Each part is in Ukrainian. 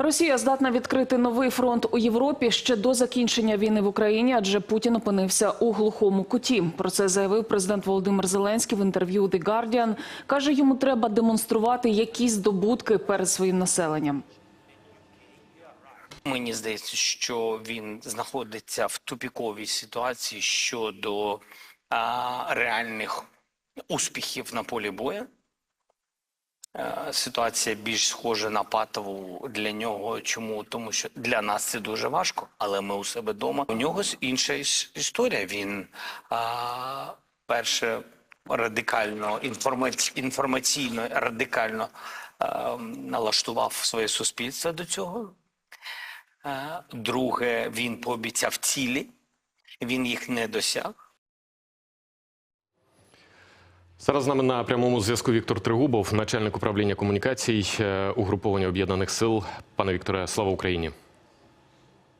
Росія здатна відкрити новий фронт у Європі ще до закінчення війни в Україні, адже Путін опинився у глухому куті. Про це заявив президент Володимир Зеленський в інтерв'ю The Guardian. каже, йому треба демонструвати якісь здобутки перед своїм населенням. Мені здається, що він знаходиться в тупіковій ситуації щодо а, реальних успіхів на полі бою. Е, Ситуація більш схожа на патову для нього. Чому? Тому що для нас це дуже важко, але ми у себе вдома. У нього інша історія. Він а, перше радикально інформаці- інформаційно радикально а, налаштував своє суспільство до цього. Е, Друге, він пообіцяв цілі, він їх не досяг. Зараз з нами на прямому зв'язку Віктор Тригубов, начальник управління комунікацій е, угруповання об'єднаних сил. Пане Вікторе, слава Україні!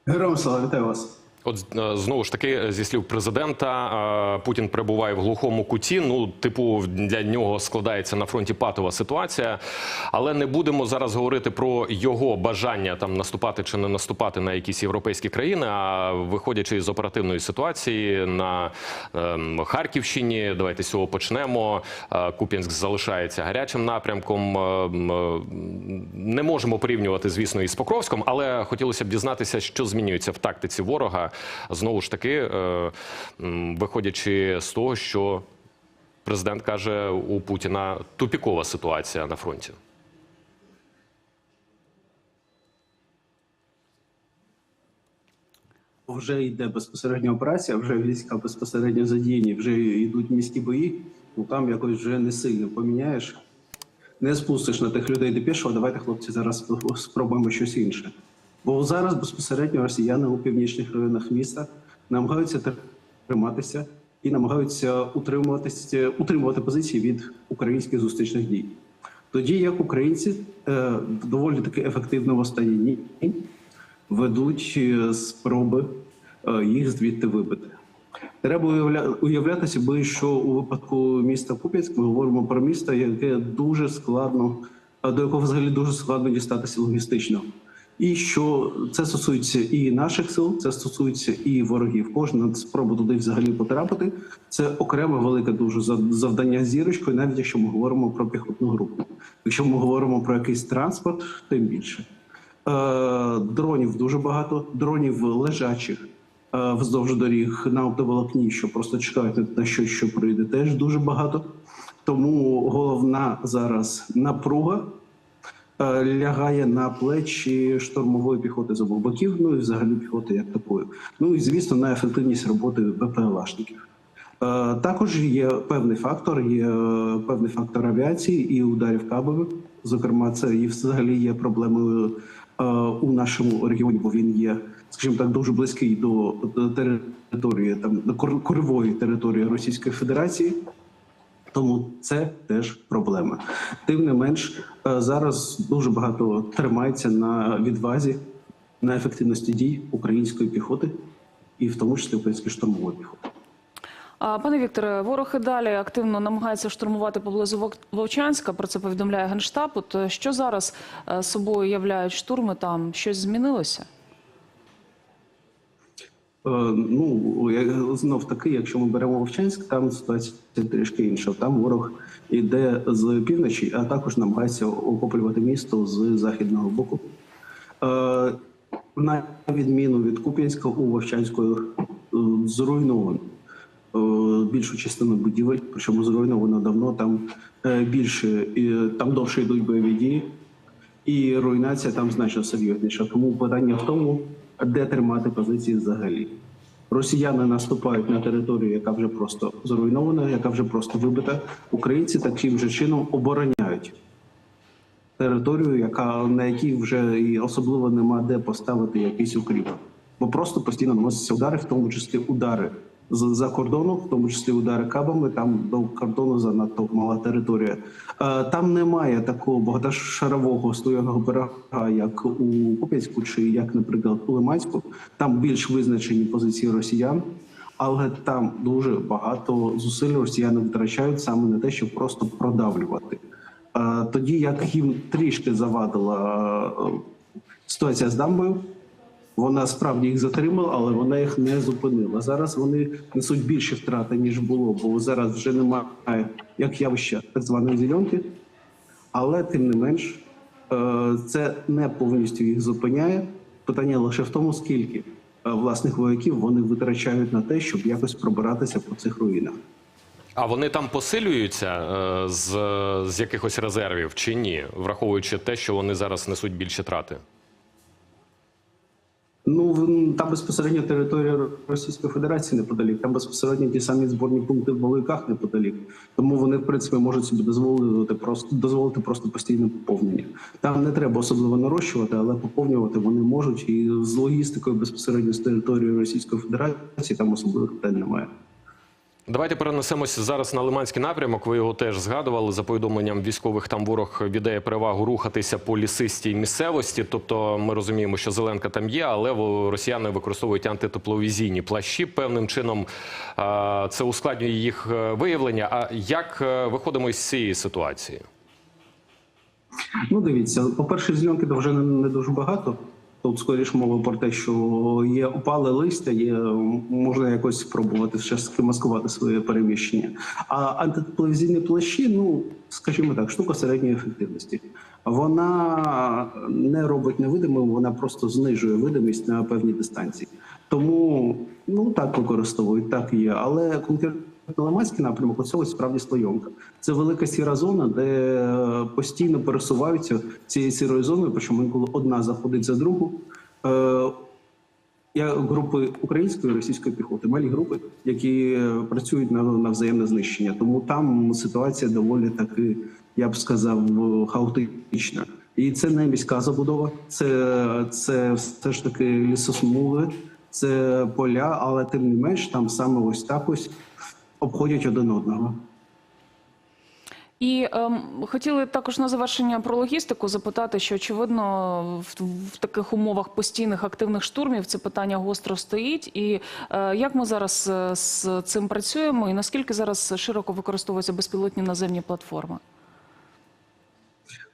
Героям слава, вітаю вас. От е, знову ж таки, зі слів президента, е, Путін перебуває в глухому куті. Ну, типу, для нього складається на фронті патова ситуація. Але не будемо зараз говорити про його бажання там наступати чи не наступати на якісь європейські країни. А виходячи з оперативної ситуації на ем, Харківщині, давайте з цього почнемо. Е, Куп'янськ залишається гарячим напрямком. Не можемо порівнювати, звісно, із Покровськом, але хотілося б дізнатися, що змінюється в тактиці ворога. Знову ж таки, е, виходячи з того, що президент каже, у Путіна тупікова ситуація на фронті. Вже йде безпосередня операція, вже війська безпосередньо задіяні, вже йдуть міські бої. Ну там якось вже не сильно поміняєш. Не спустиш на тих людей депешого, давайте, хлопці, зараз спробуємо щось інше. Бо зараз безпосередньо росіяни у північних районах міста намагаються триматися і намагаються утримуватися, утримувати позиції від українських зустрічних дій. Тоді як українці е, доволі таки ефективно в останні дні ведуть е, спроби е, їх звідти вибити. Треба уявля... уявляти собі, що у випадку міста Куп'янськ ми говоримо про місто, яке дуже складно, до якого взагалі дуже складно дістатися логістично. І що це стосується і наших сил, це стосується і ворогів. Кожна спроба туди взагалі потрапити. Це окреме велике дуже зав- завдання зірочкою, навіть якщо ми говоримо про піхотну групу. Якщо ми говоримо про якийсь транспорт, тим більше. Е, дронів дуже багато, дронів лежачих е, вздовж доріг на оптоволокні, що просто чекають на щось, що прийде, теж дуже багато. Тому головна зараз напруга лягає на плечі штурмової піхоти з обох боків, ну і взагалі піхоти як такої. Ну і звісно, на ефективність роботи БПЛАшників. Е, Також є певний фактор, є е, певний фактор авіації і ударів кабами. Зокрема, це і взагалі є проблемою е, у нашому регіоні, бо він є, скажімо так, дуже близький до території там до коривої території Російської Федерації. Тому це теж проблема. Тим не менш, е, зараз дуже багато тримається на відвазі, на ефективності дій української піхоти, і в тому числі української штурмової піхоти. Пане Вікторе, ворог і далі активно намагається штурмувати поблизу Вовчанська. Про це повідомляє генштаб. От е, що зараз е, собою являють штурми там? Щось змінилося? Е, Ну знов таки, якщо ми беремо Вовчанськ, там ситуація трішки інша. Там ворог іде з півночі, а також намагається охоплювати місто з західного боку. Е, На відміну від Куп'янська у Вовчанську е, зруйновано більшу частину будівель, причому зруйновано давно. Там більше там довше йдуть бойові дії, і руйнація там значно серйозніша. Тому питання в тому, де тримати позиції взагалі. Росіяни наступають на територію, яка вже просто зруйнована, яка вже просто вибита. Українці таким же чином обороняють територію, яка на якій вже і особливо нема де поставити якийсь укріп. Бо просто постійно наносяться удари, в тому числі удари з за кордону, в тому числі удари кабами. Там до кордону занадто мала територія. Е, Там немає такого багатошарового стояного берега, як у Куп'янську чи як, наприклад, у Лиманську. Там більш визначені позиції росіян. Але там дуже багато зусиль росіяни витрачають саме на те, щоб просто продавлювати. Е, Тоді як їм трішки завадила е, ситуація з дамбою. Вона справді їх затримала, але вона їх не зупинила. Зараз вони несуть більше втрати, ніж було, бо зараз вже немає як явища так званої зеленки. Але тим не менш, е, це не повністю їх зупиняє. Питання лише в тому, скільки е, власних вояків вони витрачають на те, щоб якось пробиратися по цих руїнах. А вони там посилюються е, з, з якихось резервів чи ні, враховуючи те, що вони зараз несуть більші трати? Ну там безпосередньо територія Російської Федерації неподалік. Там безпосередньо ті самі зборні пункти в Воликах неподалік. Тому вони, в принципі, можуть собі дозволити просто дозволити просто постійне поповнення. Там не треба особливо нарощувати, але поповнювати вони можуть. І з логістикою безпосередньо з території Російської Федерації там особливих питань немає. Давайте перенесемося зараз на Лиманський напрямок. Ви його теж згадували. За повідомленням військових, там ворог віддає перевагу рухатися по лісистій місцевості. Тобто, ми розуміємо, що зеленка там є, але росіяни використовують антитепловізійні плащі. Певним чином це ускладнює їх е, виявлення. А як е, виходимо із цієї ситуації? Ну, дивіться, по-перше, зеленки вже не, не дуже багато. Тут скоріш мова про те, що є опале листя, є можна якось спробувати ще маскувати своє переміщення. А антитепловізійні плащі, ну скажімо так, штука середньої ефективності. Вона не робить невидимим, вона просто знижує видимість на певній дистанції. Тому ну так використовують, так є. Але конкретно Лиманський напрямок оце ось справді слойонка. Це велика сіра зона, де е, постійно пересуваються цією сірою зоною, причому інколи одна заходить за другу. Е, Я групи української і російської піхоти, малі групи, які е, працюють на, на взаємне знищення. Тому там ситуація доволі таки, я б сказав, хаотична. І це не міська забудова, це, це все ж таки лісосмуги, це поля, але тим не менш там саме ось так ось обходять один одного. І ем, хотіли також на завершення про логістику запитати, що очевидно в, в таких умовах постійних активних штурмів це питання гостро стоїть. І е, як ми зараз е, з цим працюємо, і наскільки зараз широко використовуються безпілотні наземні платформи?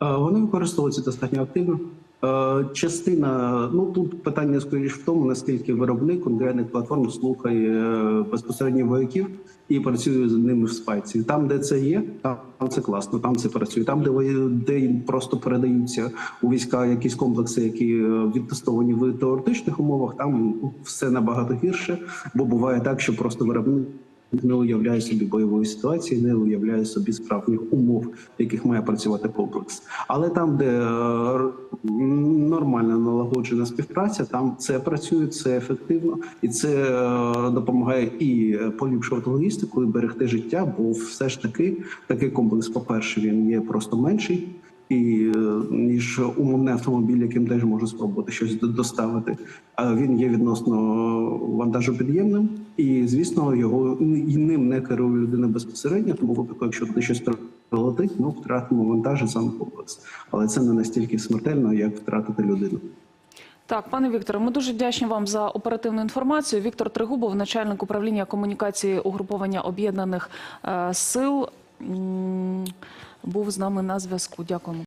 Е, Вони використовуються достатньо активно. Е, Частина, ну тут питання скоріш в тому, наскільки виробник конкретних платформ слухає е, безпосередньо вояків і працює з ними в спайці. Там, де це є, там це класно, там це працює. Там, де де просто передаються у війська якісь комплекси, які е, відтестовані в теоретичних умовах, там все набагато гірше, бо буває так, що просто виробник не уявляє собі бойової ситуації, не уявляє собі справжніх умов, в яких має працювати комплекс. Але там, де е, нормальна налагоджена співпраця, там це працює, це ефективно, і це е, допомагає і поліпшувати логістику, і берегти життя. Бо все ж таки такий комплекс, по-перше, він є просто менший. І е, ніж умовний автомобіль, яким теж може спробувати щось доставити. А він є відносно вантажопідємним, і звісно, його і ним не керує людина безпосередньо. Тому випадку, якщо туди щось прилетить, ну втратимо вантаж і сам комплекс. Але це не настільки смертельно, як втратити людину. Так, пане Вікторе, ми дуже вдячні вам за оперативну інформацію. Віктор Тригубов, начальник управління комунікації угруповання об'єднаних е, сил, був з нами на зв'язку. Дякуємо.